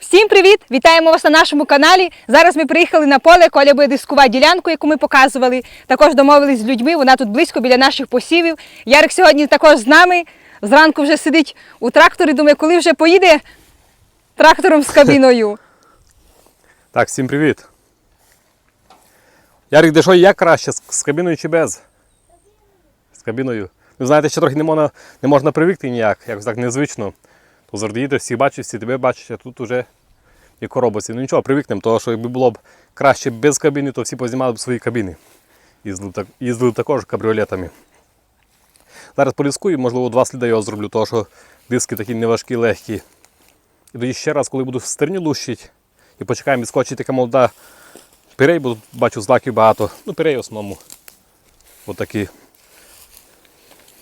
Всім привіт! Вітаємо вас на нашому каналі. Зараз ми приїхали на поле, Коля буде дискувати ділянку, яку ми показували. Також домовились з людьми, вона тут близько біля наших посівів. Ярик сьогодні також з нами. Зранку вже сидить у тракторі, думає, коли вже поїде трактором з кабіною. Так, всім привіт. Ярик, де що як краще, з, кабіною чи без? З кабіною. Ви знаєте, ще трохи не можна, не можна привикти ніяк, якось так незвично. То всі бачиш, всі тебе бачать, а тут уже і коробоці. Ну нічого, привикнемо, тому що якби було б краще без кабіни, то всі познімали б свої кабіни. Їздили, так, також кабріолетами. Зараз поліскую, можливо, два сліди його зроблю, тому що диски такі неважкі, легкі. І тоді ще раз, коли буду стерню лущити, і почекаємо, відскочить така молода пирей, бо тут бачу злаків багато. Ну, пирей в основному. Отакі.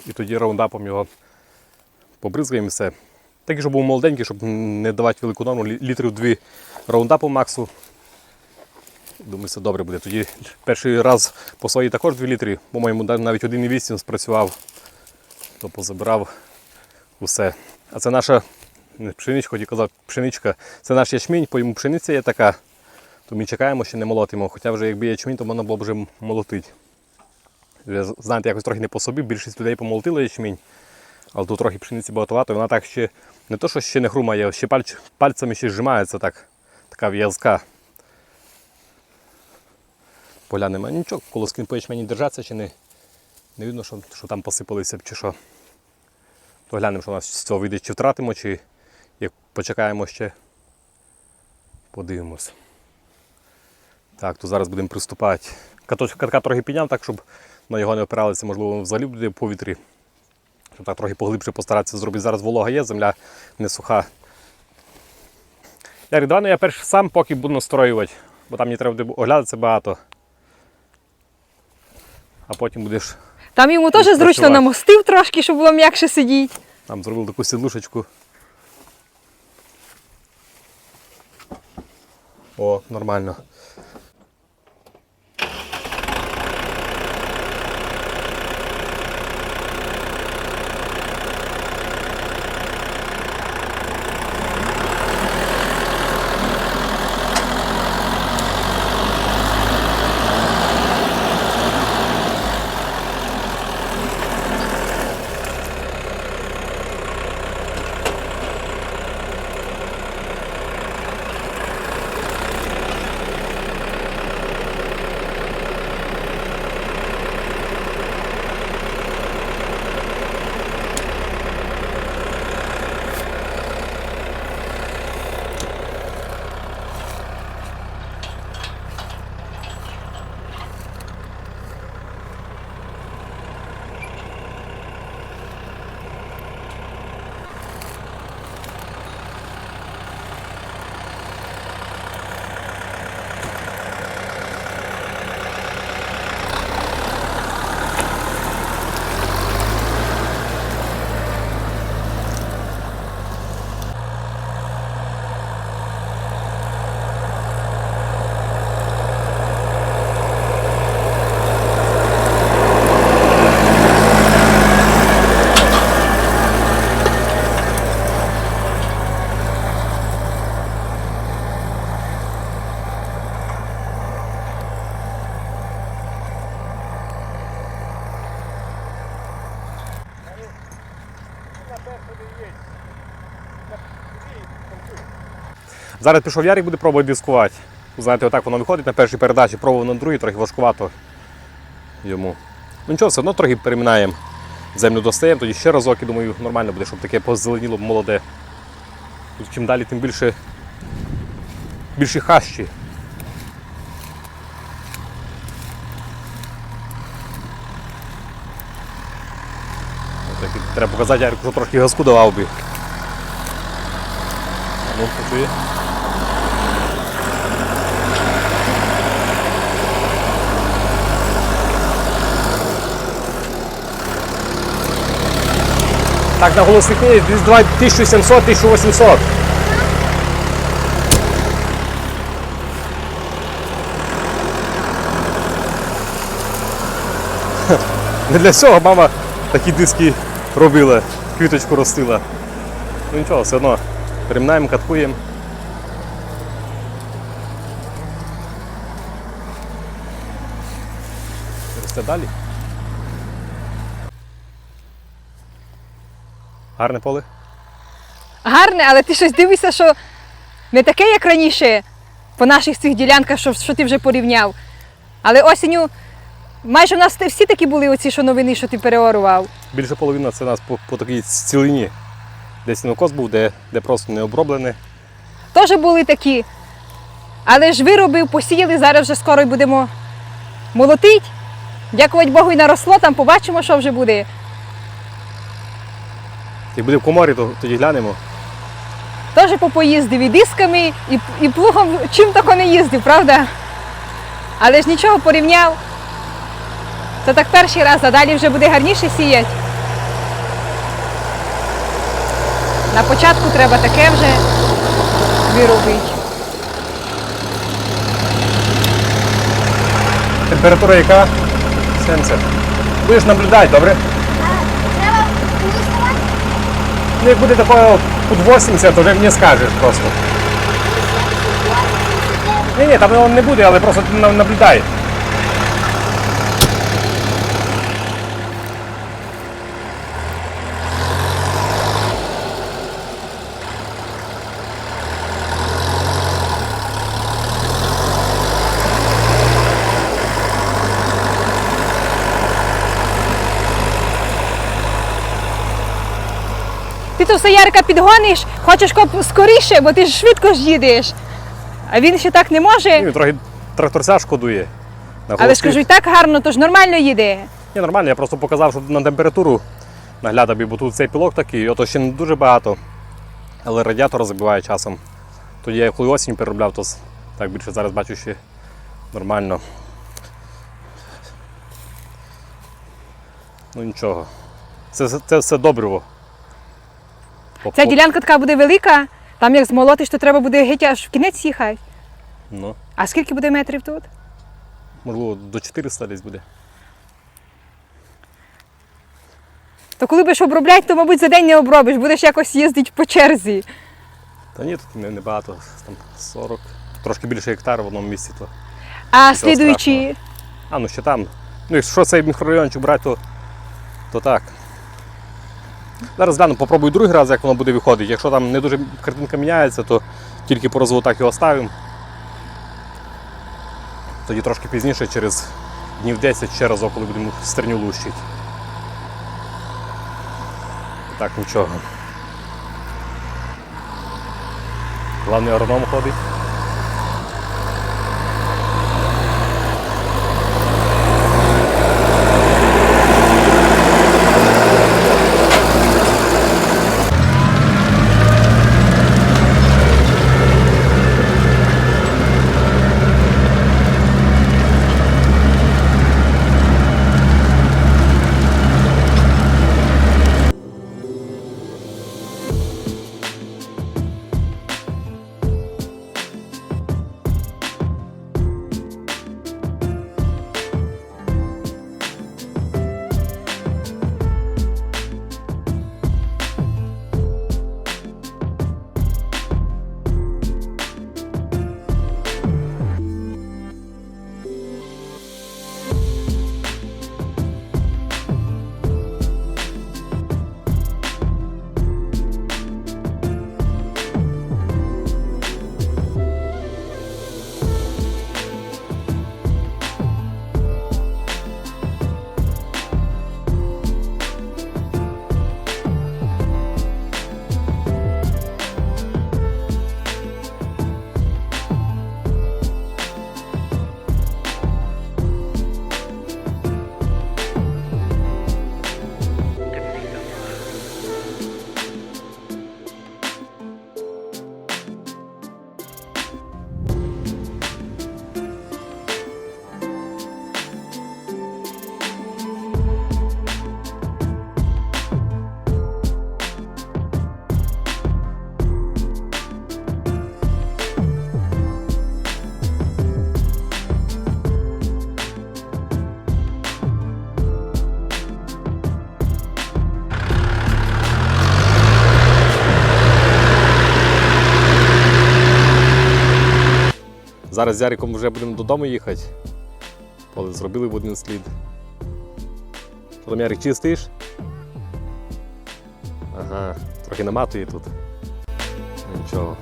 І тоді раундапом його побризгаємо і все. Такий, щоб був молоденький, щоб не давати велику норму, лі- літрів дві раундапу максу. Думаю, все добре буде. Тоді перший раз по своїй також 2 літри, по-моєму, навіть 1,8 спрацював, то позабирав усе. А це наша пшеничка, хотів казав, пшеничка. Це наш ячмінь, по йому пшениця є така, то ми чекаємо, ще не молотимо. Хоча вже якби ячмінь, то можна було б вже молотити. Знаєте, якось трохи не по собі, більшість людей помолотили ячмінь, але тут трохи пшениці багатовато, і вона так ще не то, що ще не хрумає, ще пальч, пальцями ще зжимається так, така в'язка. Поля немає нічого, колоски по ячмені держаться чи не. Не видно, що, що там посипалися чи що. То глянемо, що у нас з цього вийде, чи втратимо, чи як почекаємо ще. Подивимось. Так, то зараз будемо приступати. Катка трохи підняв, так, щоб на його не опиралися, можливо, взагалі буде в повітрі. Щоб так трохи поглибше постаратися зробити. Зараз волога є, земля не суха. Ярик, давай ну, я перш сам поки буду настроювати, бо там мені треба буде оглядатися багато. А потім будеш Там йому теж зручно намостив трошки, щоб було м'якше сидіти. Там зробив таку сідлушечку. О, нормально. Зараз пішов Ярик буде пробувати дискувати. Знаєте, отак воно виходить на першій передачі, пробував на другій, трохи важкувато йому. Ну нічого, все одно трохи переминаємо. Землю достаємо, тоді ще разок і думаю, нормально буде, щоб таке позеленіло молоде. Тут чим далі, тим більше, більше хащі. Так, треба показати, Ярику, що трошки газку давав би. Ну, почує. Так, на голосники десь 1700-1800. Не для цього мама такі диски робила, квіточку ростила. Ну нічого, все одно примнаємо, каткуємо. Росте. Гарне поле. Гарне, але ти щось дивишся, що не таке, як раніше, по наших цих ділянках, що, що ти вже порівняв. Але осінню майже у нас всі такі були оці що новини, що ти переорував. Більше половина це у нас по, по такій цілині. Де сінокос був, де, де просто не оброблене. Теж були такі. Але ж виробив, посіяли, зараз вже скоро й будемо молотить. Дякувати Богу, і наросло, там побачимо, що вже буде. Як буде в коморі, то тоді глянемо. Теж попоїздив і дисками, і, і плугом чим тако не їздив, правда? Але ж нічого порівняв. Це так перший раз, а далі вже буде гарніше сіяти. На початку треба таке вже виробити. Температура яка? 70. Будеш наблюдати, добре? Треба виставати. Ну, як буде такое під 80, то вже мені скажеш просто. Ні, ні, там воно не буде, але просто наблюдай. Ти Ярика підгониш, хочеш коп скоріше, бо ти ж швидко ж їдеш. А він ще так не може. Він трохи тракторця шкодує. На Але ж кажу, і так гарно, то ж нормально їде. Ні, нормально, я просто показав, що на температуру наглядав, бо тут цей пілок такий, ото ще не дуже багато. Але радіатор забиває часом. Тоді я коли осінь переробляв, то так більше зараз бачу ще нормально. Ну нічого. Це, це все добриво. Ця ділянка така буде велика, там як змолотиш, то треба буде геть аж в кінець їхати. Ну, А скільки буде метрів тут? можливо, до 400 десь буде. То коли будеш обробляти, то, мабуть, за день не обробиш, будеш якось їздити по черзі. Та ні, тут не, не багато, там 40, трошки більше гектар в одному місці. То. А слідуючі, А, ну ще там. Ну, якщо цей мікрорайончик брати, то, то так. Зараз гляну, попробую другий раз, як воно буде виходити. Якщо там не дуже картинка міняється, то тільки по розвитку його ставимо. Тоді трошки пізніше, через днів 10 ще разок, коли будемо стерню лущити. Так, нічого. Главний агроном ходить. Зараз з Яриком вже будемо додому їхати. Але зробили в один слід. Що Ярик чистиш? Ага, трохи наматує тут. Нічого.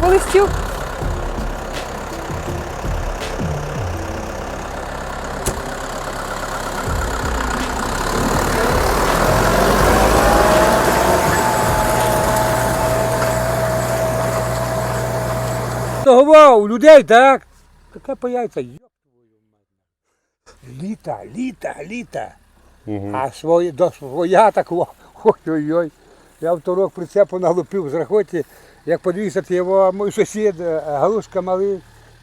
Стюк? Того у людей, так? Таке появиться, йоп твою мать. Літа, літа, літа. Угу. А свої, до своя так, ой-ой-ой. Я в торок прицепу налупив з рахоті, як подивився, його мій сусід, е, галушка малий.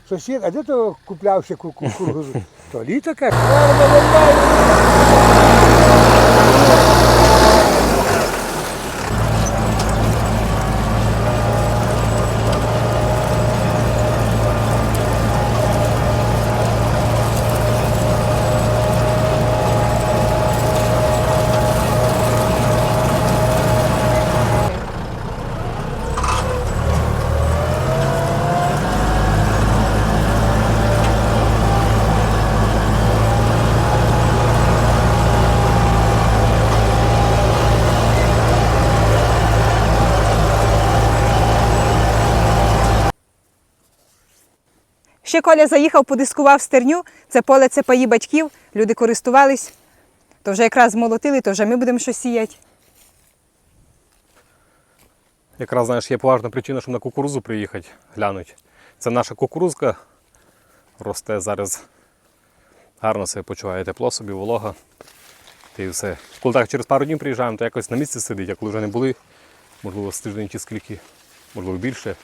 Сусід, а де то куплявся ще ку- ку- кукурудзу? То літо каже. Ще Коля заїхав, подискував стерню. Це поле, це паї батьків. Люди користувались. То вже якраз змолотили, то вже ми будемо щось сіяти. Якраз знаєш, є поважна причина, щоб на кукурузу приїхати, глянути. Це наша кукурузка росте зараз. Гарно себе почуває, тепло собі, волога. Та все. Коли так через пару днів приїжджаємо, то якось на місці сидить, а коли вже не були, можливо, з тиждень чи скільки, можливо, більше,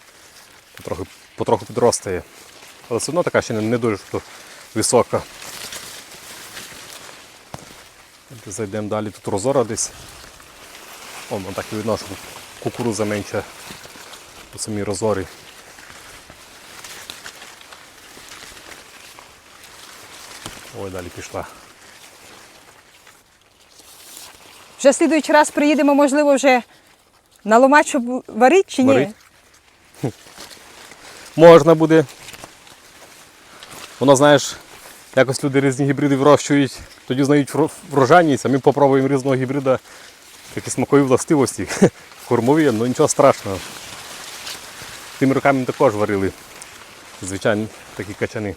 потроху, потроху підростає. Але все одно така ще не, дуже висока. Зайдемо далі, тут розора десь. О, ну так і видно, що кукуруза менша по самій розорі. Ой, далі пішла. Вже слідуючий раз приїдемо, можливо, вже наломати, щоб варити чи ні? Варить. Можна буде. Воно, знаєш, якось люди різні гібриди вирощують, тоді знають вро- врожайність, а ми попробуємо різного гібрида такі смакові властивості. Кормові, ну нічого страшного. Тими роками також варили. Звичайно, такі качани.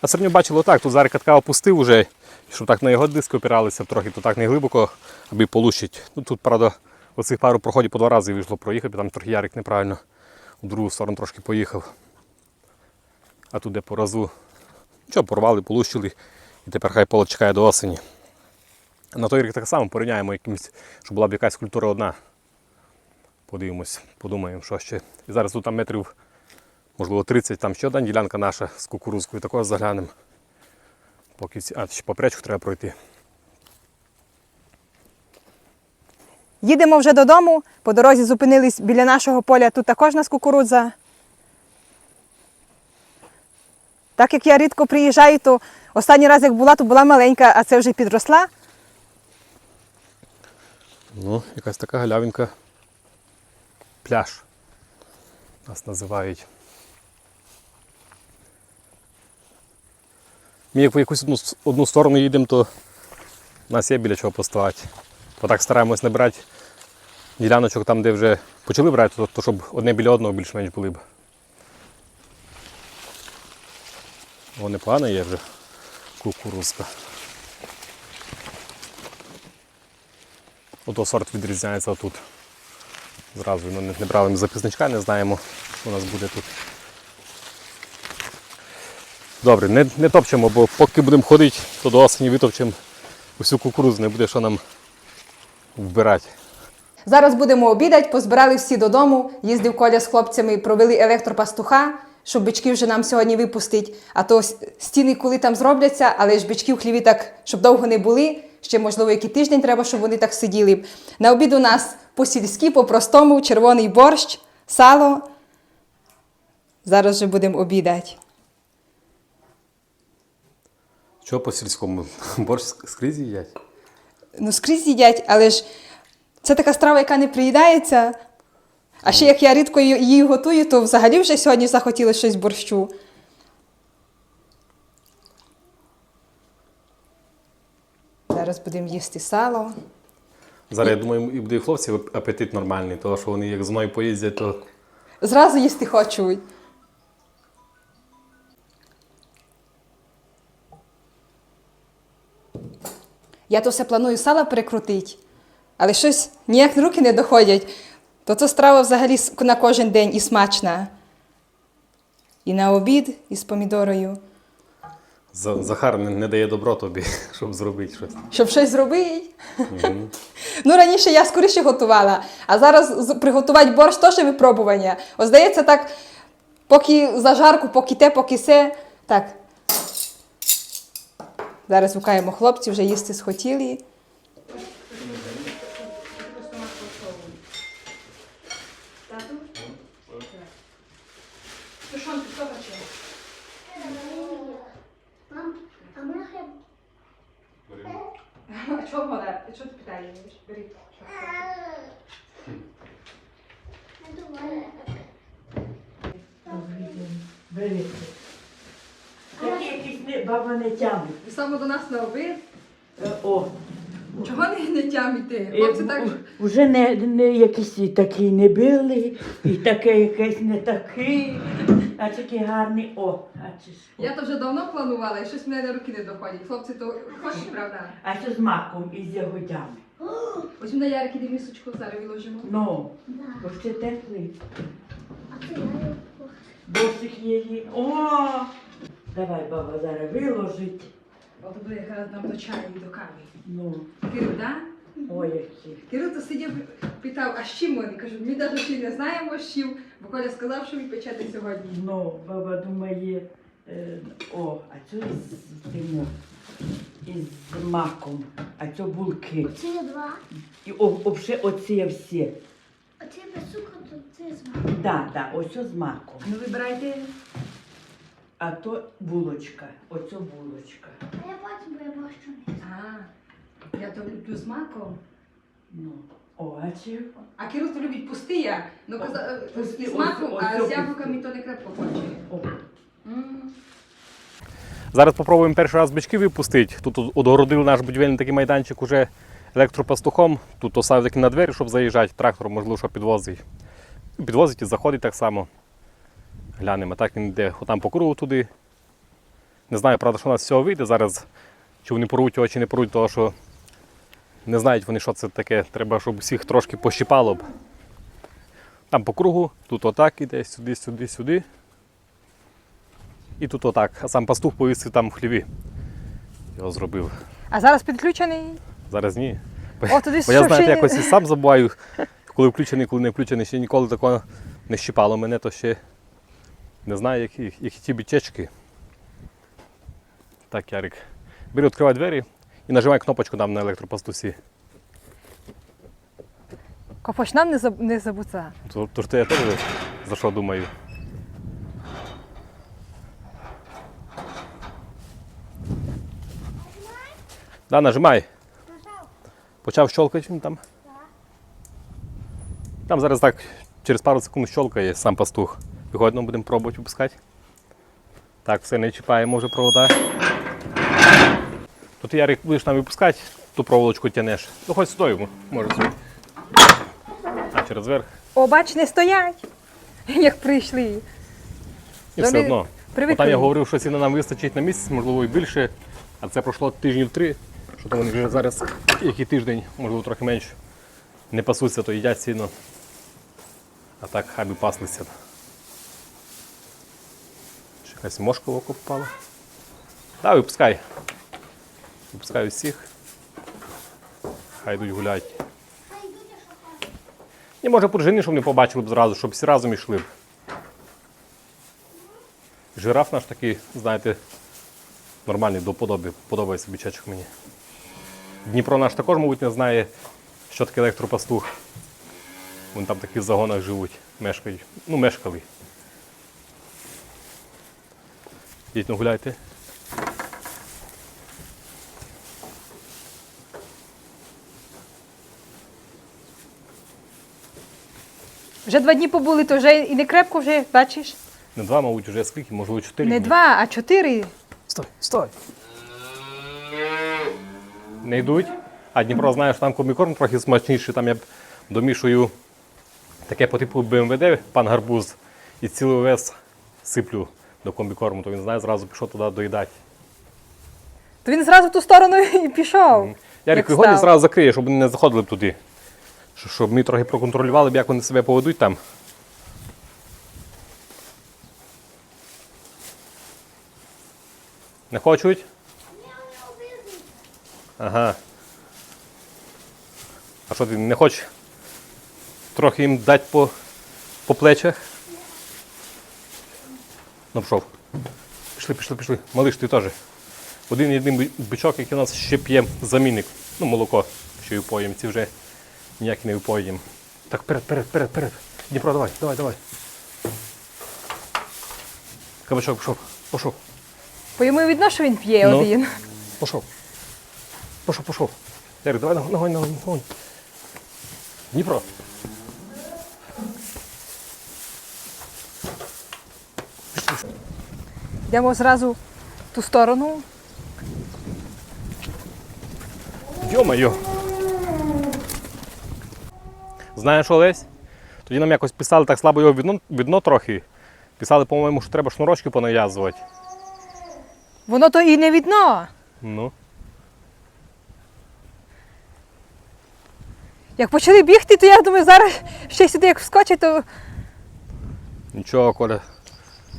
А середньо бачило так, тут зараз катка опустив уже, щоб так на його диски опиралися трохи, то так не глибоко, аби полущить. Ну тут, правда, оцих пару проходів по два рази вийшло проїхати, там трохи ярик неправильно в другу сторону трошки поїхав. А тут де по разу. Нічого, порвали, полущили, і тепер хай поле чекає до осені. На той рік так само порівняємо якимось, щоб була б якась культура одна. Подивимось, подумаємо, що ще. І зараз тут там метрів, можливо, 30, там ще одна ділянка наша з кукурузкою, також заглянемо. Поки ці... А, ще поперечку треба пройти. Їдемо вже додому. По дорозі зупинились біля нашого поля. Тут також нас кукурудза. Так як я рідко приїжджаю, то останній раз, як була, то була маленька, а це вже підросла. Ну, якась така галявинка. Пляж. Нас називають. Ми як в якусь одну, одну сторону їдемо, то у нас є біля чого поставати. Бо так стараємось набирати діляночок там, де вже почали брати, то, то щоб одне біля одного більш-менш були б. О, непогана є вже кукурузка. Ото сорт відрізняється тут. Зразу ну, не, брали ми записничка, не знаємо, що у нас буде тут. Добре, не, не топчемо, бо поки будемо ходити, то до осені витопчемо усю кукурудзу, не буде що нам вбирати. Зараз будемо обідати, позбирали всі додому. Їздив Коля з хлопцями, провели електропастуха, щоб бички вже нам сьогодні випустить. А то стіни, коли там зробляться, але ж бички в хліві так, щоб довго не були. Ще, можливо, який тиждень треба, щоб вони так сиділи. На обід у нас по-сільськи, по-простому, червоний борщ, сало. Зараз вже будемо обідати. Чого по сільському? Борщ скрізь їдять? Ну, скрізь їдять, але ж це така страва, яка не приїдається. А ще як я рідко її готую, то взагалі вже сьогодні захотілося щось борщу. Зараз будемо їсти сало. Зараз, я думаю, і буде і хлопців апетит нормальний, тому що вони як зі мною поїздять, то Зразу їсти хочуть. Я то все планую сало перекрутити, але щось ніяк руки не доходять. То це страва взагалі на кожен день і смачна. І на обід із помідорою. За- Захар не, не дає добро тобі, щоб зробити щось. Щоб щось зробити. ну, раніше я скоріше готувала, а зараз з- приготувати борщ теж випробування. Ось здається, так, поки зажарку, поки те, поки се. Так. Зараз гукаємо хлопці, вже їсти схотіли. Чого вода? Що ти питаєш? Бери. Не Такі якісь баба не тямить. Саме до нас на обід. Е, О, Чого не, не тямите? е, у- Уже не, не якісь такі не били, і таке якесь не такі, а такі гарні. О, а чи ж. Я то вже давно планувала, і щось мене на руки не доходять. Хлопці то хочуть, правда? А що з маком і з ягодями? Ось на Ярик іде місочку зараз виложимо. Ну, бо ще теплий. А це я Досить є. О! Давай, баба, зараз виложить. От буде якраз нам до чаю і до кави. Ну, Кирил, да? О, які. Кирил то сидів, питав, а з чим вони? Кажу, ми навіть ще не знаємо з чим, бо Коля сказав, що ви печете сьогодні. Ну, баба думає, е, о, а це із тим, із маком, а це булки. Оце є два. І о, обше оці всі. Оце без цукру, то це з вами. Да, да, ось з маком. Ну вибирайте. А то булочка, оце булочка. А я потім, бо я борщу не їм. А, я то люблю з маком. Ну, о, а чи? Кирил то любить пустия, ну О, каза- пусті, з маком, ось а це з яблуками то не крепко хоче. О, М. Зараз спробуємо перший раз бички випустити. Тут одгородив наш будівельний такий майданчик уже електропастухом. Тут оставив таки на двері, щоб заїжджати. Трактор, можливо, що підвозить. Підвозить і заходить так само. Глянемо. Так він йде отам по кругу туди. Не знаю, правда, що у нас з цього вийде зараз. Чи вони порвуть його, чи не порвуть, тому що не знають вони, що це таке. Треба, щоб всіх трошки пощипало б. Там по кругу, тут отак іде, сюди, сюди, сюди. І тут отак. А сам пастух повісив там в хліві. Його зробив. А зараз підключений. Зараз ні. О, туди Бо я знаєте, ще- якось і сам забуваю, коли включений, коли не включений. Ще ніколи такого не щипало мене, то ще не знаю, які, які ті бічечки. Так, Ярик. Бери, відкривай двері і нажимай кнопочку там на електропастусі. Копоч нам не, заб... не забуться. То, то то я теж за що думаю. Да, нажимай. Почав щолкати він там. Там зараз так через пару секунд щолкає сам пастух. Погодно будемо пробувати випускати. Так, все не чіпаємо вже провода. Тут Ярик будеш там випускати, ту проволочку тянеш. Ну хоч сюди, може. А через верх. О, бач, не стоять, як прийшли. І Вони все одно. привикли. Там я говорив, що ціна нам вистачить на місяць, можливо, і більше. А це пройшло тижнів три. Що то вони вже зараз, який тиждень, можливо, трохи менше. Не пасуться, то їдять сильно. А так хай би паслися. Ще якась мошка в око попала. Так, випускай. Випускай всіх. Хай йдуть гуляють. І може поджени, щоб не побачили б зразу, щоб всі разом йшли б. Жираф наш такий, знаєте, нормальний до подоби, подобається бичачок мені. Дніпро наш також, мабуть, не знає, що таке електропастух. Вони там такі в загонах живуть, мешкають. Ну, мешкали. Йдіть, ну гуляйте. Вже два дні побули, то вже і не крепко вже, бачиш? Не два, мабуть, вже скільки, можливо, чотири. Не дні. два, а чотири. Стой, стой. Не йдуть. А Дніпро, знаєш, там комікорм трохи смачніший, там я домішую таке по типу БМВД, пан гарбуз, і цілий овес сиплю до комбікорму, то він знає, зразу пішов туди доїдати. То він зразу в ту сторону і пішов. Ярик, Як виходь і став. зразу закриє, щоб вони не заходили б туди. Щоб- ми трохи проконтролювали, як вони себе поведуть там. Не хочуть? Ага. А що ти не хочеш трохи їм дати по, по плечах? Ну, пішов. Пішли, пішли, пішли. Малиш, ти теж. Один єдиний бичок, який у нас ще п'є замінник. Ну, молоко, що й упоїм. Ці вже ніяк не упоїм. Так, вперед, вперед, вперед, вперед. Дніпро, давай, давай, давай. Кабачок пішов, пішов, Бо йому видно, що він п'є Ну. один. пішов. Пішов, пішов. Ярик, давай, ногонь, ногонь, ногонь. Дніпро. Йдемо зразу в ту сторону. Йо-моє. Знаєш, Олесь? Тоді нам якось писали так слабо його видно, видно трохи. Писали, по-моєму, що треба шнурочки понав'язувати. Воно то і не видно. Ну. Як почали бігти, то я думаю, зараз ще сюди як вскочить, то Нічого, Коля.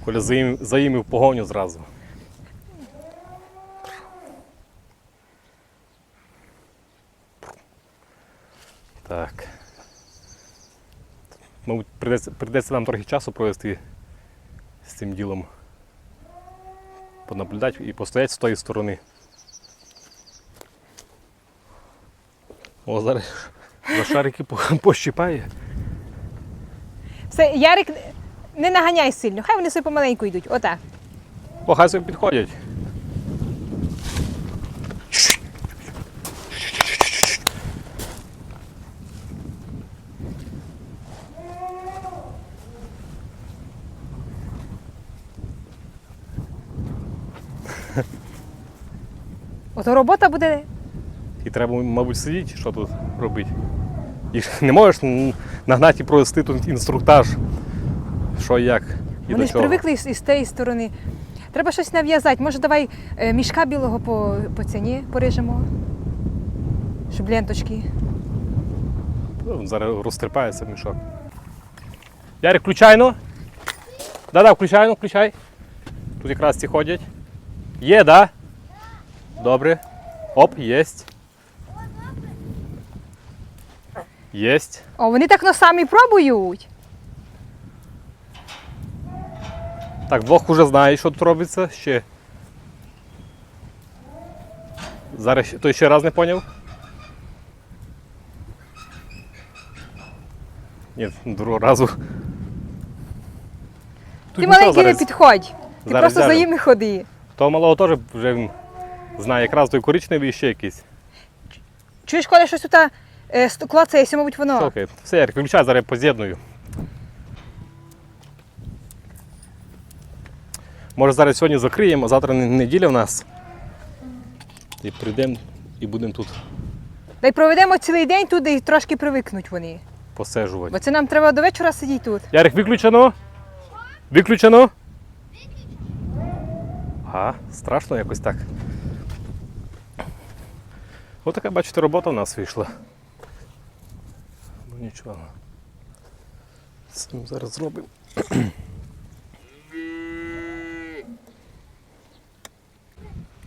Коля заїм, заїмив погоню зразу. Так. Мабуть, прийдеться, прийдеться нам трохи часу провести з цим ділом. Понаблюдати і постояти з тої сторони. О, зараз за шарики по- пощипає. все, Ярик, не наганяй сильно, хай вони собі помаленьку йдуть. Отак. О, хай собі підходять. Ото робота буде. І треба, мабуть, сидіти, що тут робити. І не можеш нагнати і провести тут інструктаж, що і як і Вони до ж чого. привикли з, з тієї сторони. Треба щось нав'язати. Може, давай е, мішка білого по, по ціні порежемо. Щоб ленточки. Ну, Зараз розтріпається мішок. Ярик, включай ну. Да-да, включай ну, включай. Тут якраз ці ходять. Є, да? Добре. Оп, єсть. Єсть. О, вони так носами пробують. Так, двох уже знає, що тут робиться ще. Зараз той ще раз не поняв. Ні, другого разу. Тут Ти маленький не підходь. Ти зараз просто за взяли. ними ходи. Того малого теж вже він знає, якраз той коричневий і ще якийсь. Чуєш, коли щось тут е, є, мабуть, воно. Окей. Все, Ярик, виключай, зараз я поз'єдную. Може зараз сьогодні закриємо, а завтра неділя в нас. І прийдемо і будемо тут Та й проведемо цілий день туди і трошки привикнуть вони. посежувати. Бо це нам треба до вечора сидіти тут. Ярик, виключено? Виключено? А, страшно якось так. Ось така, бачите, робота в нас вийшла. Ну нічого. Це ми зараз зробимо.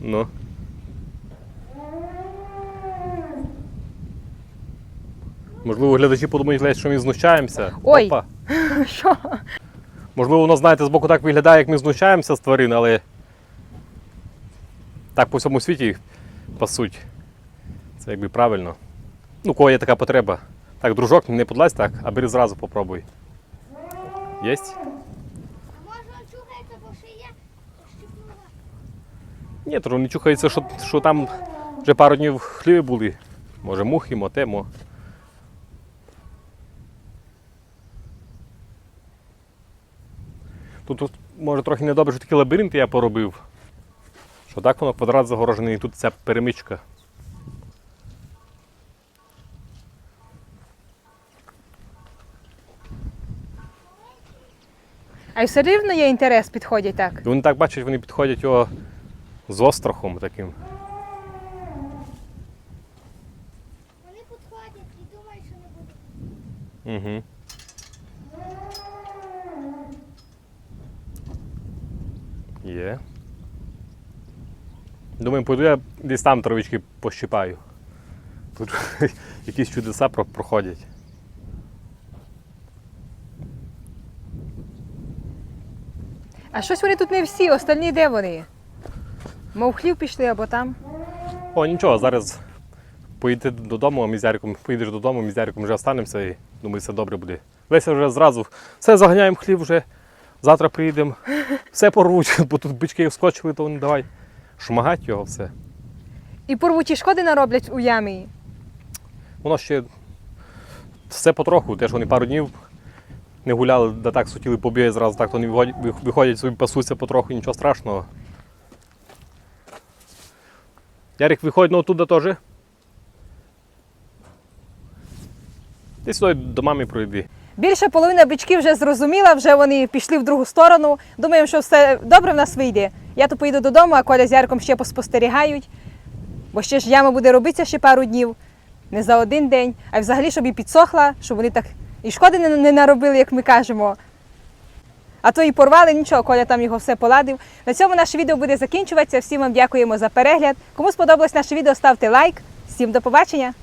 ну. Можливо, глядачі подумають, що ми знущаємося. Ой. Опа. Що? Можливо, воно, знаєте, збоку так виглядає, як ми знущаємося з тварин, але так по всьому світі пасуть. Це якби правильно. Ну, кого є така потреба. Так, дружок, не подлазь так, а бери зразу попробуй. Єсть? А може бо ще є. Ні, то не чухається, що, що там вже пару днів хліви були. Може, мухи, моте, мо. Тут, тут може трохи недобре, що такі лабіринти я поробив. Що так воно квадрат загорожений, і тут ця перемичка. А й все рівно є інтерес, підходять так. Вони так бачать, вони підходять його з острахом таким. Вони підходять і думають, що не буде. Угу. Є. Думаю, пойду я десь там травички пощипаю. Тут якісь чудеса про- проходять. А щось вони тут не всі, остальні де вони? Мов хлів пішли або там. О, нічого, зараз поїдете додому, а мізяриком, поїдеш додому, мізяриком вже останемося і думаю, все добре буде. Леся вже зразу все заганяємо хлів вже. Завтра приїдемо, все порвуть, бо тут бички вскочили, то вони давай шмагать його все. І порвуті шкоди нароблять у ямі. Воно ще все потроху, те, що вони пару днів не гуляли, да так сутіли побігати зразу, так то виходять, собі пасуться потроху, нічого страшного. Ярик, виходь ну, оттуда теж. Ти сюди до мами пройди. Більша половина бичків вже зрозуміла, вже вони пішли в другу сторону. Думаємо, що все добре в нас вийде. Я то поїду додому, а Коля з Ярком ще поспостерігають. Бо ще ж яма буде робитися ще пару днів, не за один день, а взагалі, щоб і підсохла, щоб вони так і шкоди не, наробили, як ми кажемо. А то і порвали, нічого, Коля там його все поладив. На цьому наше відео буде закінчуватися. Всім вам дякуємо за перегляд. Кому сподобалось наше відео, ставте лайк. Всім до побачення!